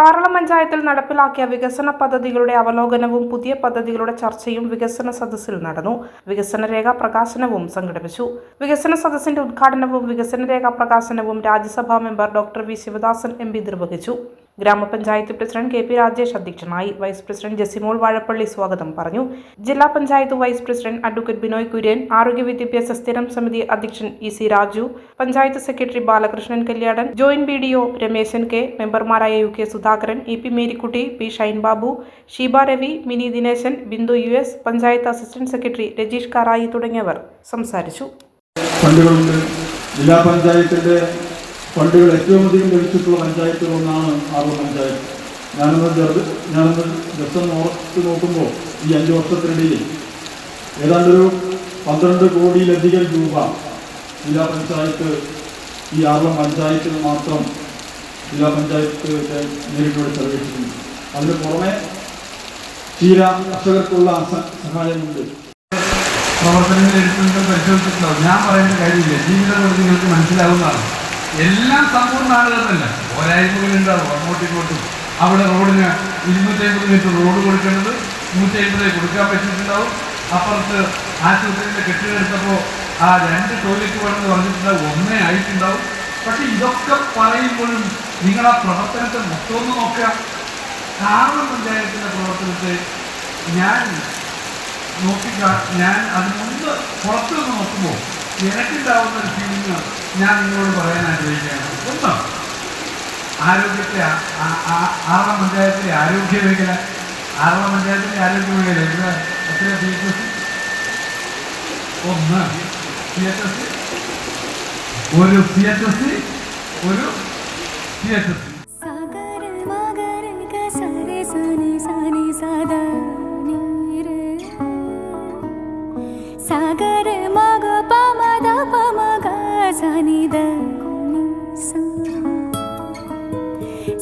ആറളം പഞ്ചായത്തിൽ നടപ്പിലാക്കിയ വികസന പദ്ധതികളുടെ അവലോകനവും പുതിയ പദ്ധതികളുടെ ചർച്ചയും വികസന സദസ്സിൽ നടന്നു. വികസന രേഖ പ്രകാശനവും സംഘടിപ്പിച്ചു. വികസന സദസ്സിന്റെ ഉദ്ഘാടനവും വികസന രേഖ പ്രകാശനവും രാജ്യസഭാ member doctor V Sivadasan M നിർവഹിച്ചു. ഗ്രാമപഞ്ചായത്ത് പ്രസിഡന്റ് കെ പി രാജേഷ് അധ്യക്ഷനായി വൈസ് പ്രസിഡന്റ് ജസിമോൾ വാഴപ്പള്ളി സ്വാഗതം പറഞ്ഞു. ജില്ലാ panchayat vice president advocate Binoy Kurian ആരോഗ്യ വിദ്യാഭ്യാസ സ്ഥിരം സമിതി അധ്യക്ഷൻ E C Raju panchayat secretary Balakrishnan Kalyadan joint B D O Rameshan K മെമ്പർമാരായ U K Sudhakaran E P Marykutty P Shine Babu Sheeba Ravi Mini Dineshan Bindu U S panchayat assistant secretary Rajeesh Karayi തുടങ്ങിയവർ സംസാരിച്ചു. ജില്ലാ പഞ്ചായത്തിന്റെ ഫണ്ടുകൾ ഏറ്റവും അധികം ലഭിച്ചിട്ടുള്ള പഞ്ചായത്തുകളൊന്നാണ് ആറൂർ പഞ്ചായത്ത്. ഞാനൊന്ന് ഞാനൊന്ന് ജസ്റ്റ് ഓർത്ത് നോക്കുമ്പോൾ ഈ അഞ്ച് വർഷത്തിനിടയിൽ ഏതാണ്ടൊരു പന്ത്രണ്ട് കോടിയിലധികം രൂപ ജില്ലാ പഞ്ചായത്ത് ഈ ആറ് പഞ്ചായത്തിന് മാത്രം ജില്ലാ പഞ്ചായത്ത് നേരിട്ടുകൂടി ചെലവഴിച്ചിട്ടുണ്ട്. അതിന് പുറമെ ക്ഷീര കർഷകർക്കുള്ള സഹായമുണ്ട്. പ്രവർത്തനങ്ങൾ എടുക്കുന്നത് പരിശോധിച്ചിട്ടുണ്ടാവും ഞാൻ പറയുന്ന കാര്യമില്ല. ജീവിതം നിങ്ങൾക്ക് മനസ്സിലാവുന്നതാണ്. എല്ലാം സമ്പൂർണ ആളുകളല്ല പോരായ്മകളുണ്ടാവും അങ്ങോട്ടും ഇങ്ങോട്ടും അവിടെ റോഡിന് ഇരുന്നൂറ്റമ്പത് മീറ്റർ റോഡ് കൊടുക്കേണ്ടത് നൂറ്റി അമ്പതേ കൊടുക്കാൻ പറ്റിയിട്ടുണ്ടാവും. അപ്പുറത്ത് ആശുപത്രിയിലെ കെട്ടിടം എടുത്തപ്പോൾ ആ രണ്ട് ടോയ്ലറ്റ് വേണമെന്ന് പറഞ്ഞിട്ടുണ്ടാവും. ഒന്നേ ആയിട്ടുണ്ടാവും. പക്ഷെ ഇതൊക്കെ പറയുമ്പോഴും നിങ്ങൾ ആ പ്രവർത്തനത്തെ മൊത്തം ഒന്ന് നോക്കുക. കാരണം പഞ്ചായത്തിന്റെ പ്രവർത്തനത്തെ ഞാൻ നോക്കിക്ക ഞാൻ അതിന് മുമ്പ് പുറത്തു നിന്ന് നോക്കുമ്പോൾ എനിക്കുണ്ടാവുന്ന ഒരു ഫീലിംഗ് ഞാൻ നിങ്ങളോട് പറയാൻ ആഗ്രഹിക്കുകയാണ്. ഒന്ന് ആരോഗ്യത്തെ ആ- ആ- ആ- ആറാം പഞ്ചായത്തിലെ ആരോഗ്യ മേഖല ആറാം പഞ്ചായത്തിലെ ആരോഗ്യ മേഖല ഇവിടെ എത്ര സി എച്ച് എസ് ഒന്ന് സി എച്ച് എസ് ഒരു സി എച്ച് എസ് ഒരു സി എച്ച് എസ്